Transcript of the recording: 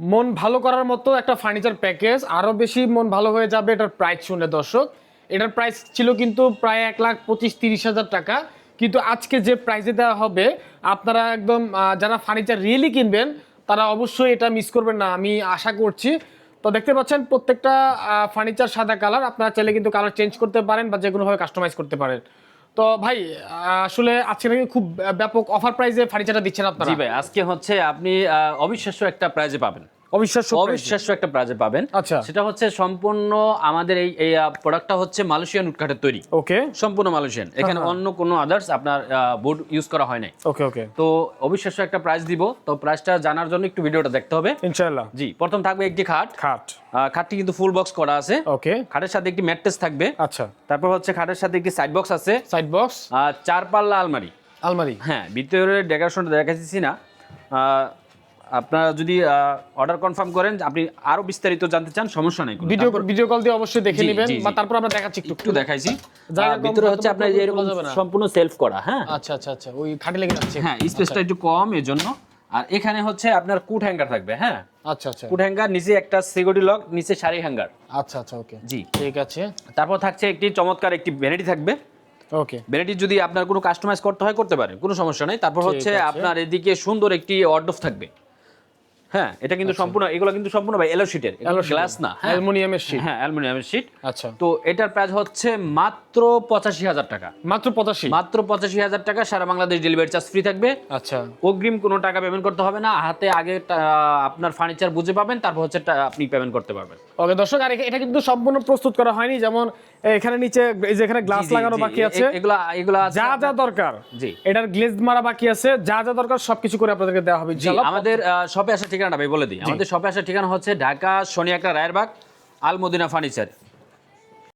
মন ভালো করার মতো একটা ফার্নিচার প্যাকেজ আরও বেশি মন ভালো হয়ে যাবে এটার প্রাইস শুনে, দর্শক। এটার প্রাইস ছিল কিন্তু প্রায় এক লাখ পঁচিশ তিরিশ হাজার টাকা। কিন্তু আজকে যে প্রাইসে দেওয়া হবে, আপনারা একদম যারা ফার্নিচার রিয়েলি কিনবেন, তারা অবশ্যই এটা মিস করবেন না, আমি আশা করছি। তো দেখতে পাচ্ছেন, প্রত্যেকটা ফার্নিচার সাদা কালার আপনারা চাইলে কিন্তু কালার চেঞ্জ করতে পারেন বা যে কোনোভাবে কাস্টমাইজ করতে পারেন। তো ভাই, আসলে আজকে নাকি খুব ব্যাপক অফার প্রাইসে ফার্নিচারটা দিচ্ছেন আপনারা। জি ভাই, আজকে হচ্ছে আপনি অবিশ্বাস্য একটা প্রাইজে পাবেন। অবিশ্বাস্য অবিশ্বাস্য একটা প্রাইজে পাবেন। আচ্ছা। সেটা হচ্ছে সম্পূর্ণ আমাদের এই এই প্রোডাক্টটা হচ্ছে মালয়েশিয়ান উটকাঠের তৈরি। ওকে। সম্পূর্ণ মালয়েশিয়ান। এখানে অন্য কোনো আদার্স আপনার বোর্ড ইউজ করা হয় নাই। ওকে ওকে। তো অবিশ্বাস্য একটা প্রাইস দিব। তো প্রাইসটা জানার জন্য একটু ভিডিওটা দেখতে হবে। ইনশাআল্লাহ। জি প্রথম থাকবে একটি খাট। খাট। খাটটি কিন্তু ফুল বক্স করা আছে। ওকে। খাটের সাথে একটি ম্যাট্রেস থাকবে। আচ্ছা। তারপর হচ্ছে খাটের সাথে একটি সাইড বক্স আছে। সাইড বক্স আর চার পাল্লা আলমারি। আলমারি। হ্যাঁ ভিতরে ডেকোরেশনটা দেখাচ্ছি না। আহ, আপনারা যদি অর্ডার কনফার্ম করেন আপনি আরও বিস্তারিত জানতে চান সমস্যা নেই। ভিডিও ভিডিও কল দিয়ে অবশ্যই দেখে নেবেন বা তারপর আমরা দেখাচ্ছি একটু। একটু দেখাইছি। ভিতরে হচ্ছে আপনার পুরো এরকম। সম্পূর্ণ সেলফ করা হ্যাঁ? আচ্ছা আচ্ছা আচ্ছা ওই খাটে লেগে যাচ্ছে হ্যাঁ স্পেসটা একটু কম এর জন্য আর এখানে হচ্ছে আপনার কুট হ্যাঙ্গার থাকবে হ্যাঁ? আচ্ছা আচ্ছা। কুট হ্যাঙ্গার নিচে একটা সিকিউরিটি লক নিচে শাড়ি হ্যাঙ্গার আচ্ছা আচ্ছা ওকে। জি। ঠিক আছে। তারপর থাকছে একটি চমৎকার একটি ভ্যানিটি থাকবে। ওকে। ভ্যানিটি যদি আপনার কোনো কাস্টমাইজ করতে হয় করতে পারেন কোনো সমস্যা নেই। তারপর হচ্ছে আপনার এদিকে সুন্দর একটি অর্ডফ থাকবে। হ্যাঁ এটা কিন্তু সম্পূর্ণ এগুলো কিন্তু সম্পূর্ণ ভাই এলো শিটের গ্লাস না অ্যালুমিনিয়ামের শীট হ্যাঁ অ্যালুমিনিয়ামের শিট আচ্ছা। তো এটার প্রাইস হচ্ছে মাত্র পঁচাশি হাজার টাকা। মাত্র পঁচাশি? মাত্র পঁচাশি হাজার টাকা সারা বাংলাদেশ ডেলিভারি চার্জ ফ্রি থাকবে। আচ্ছা। অগ্রিম কোনো টাকা পেমেন্ট করতে হবে না হাতে আগে আপনার ফার্নিচার বুঝে পাবেন তারপর হচ্ছে আপনি পেমেন্ট করতে পারবেন। ওকে দর্শক আর এটা কিন্তু সম্পূর্ণ প্রস্তুত করা হয়নি। যেমন এখানে নিচে এই যে এখানে গ্লাস লাগানো বাকি আছে। এগুলা এগুলা যা যা দরকার। জি। এটার গ্লেজ মারা বাকি আছে। যা যা দরকার সবকিছু করে আপনাদেরকে দেওয়া হবে জি আমাদের শপে আসার ঠিকানাটা ভাই বলে দিই। আমাদের শপে আসার ঠিকানা হচ্ছে ঢাকা একটা রায়েরবাগ আলমদিনা ফার্নিচার।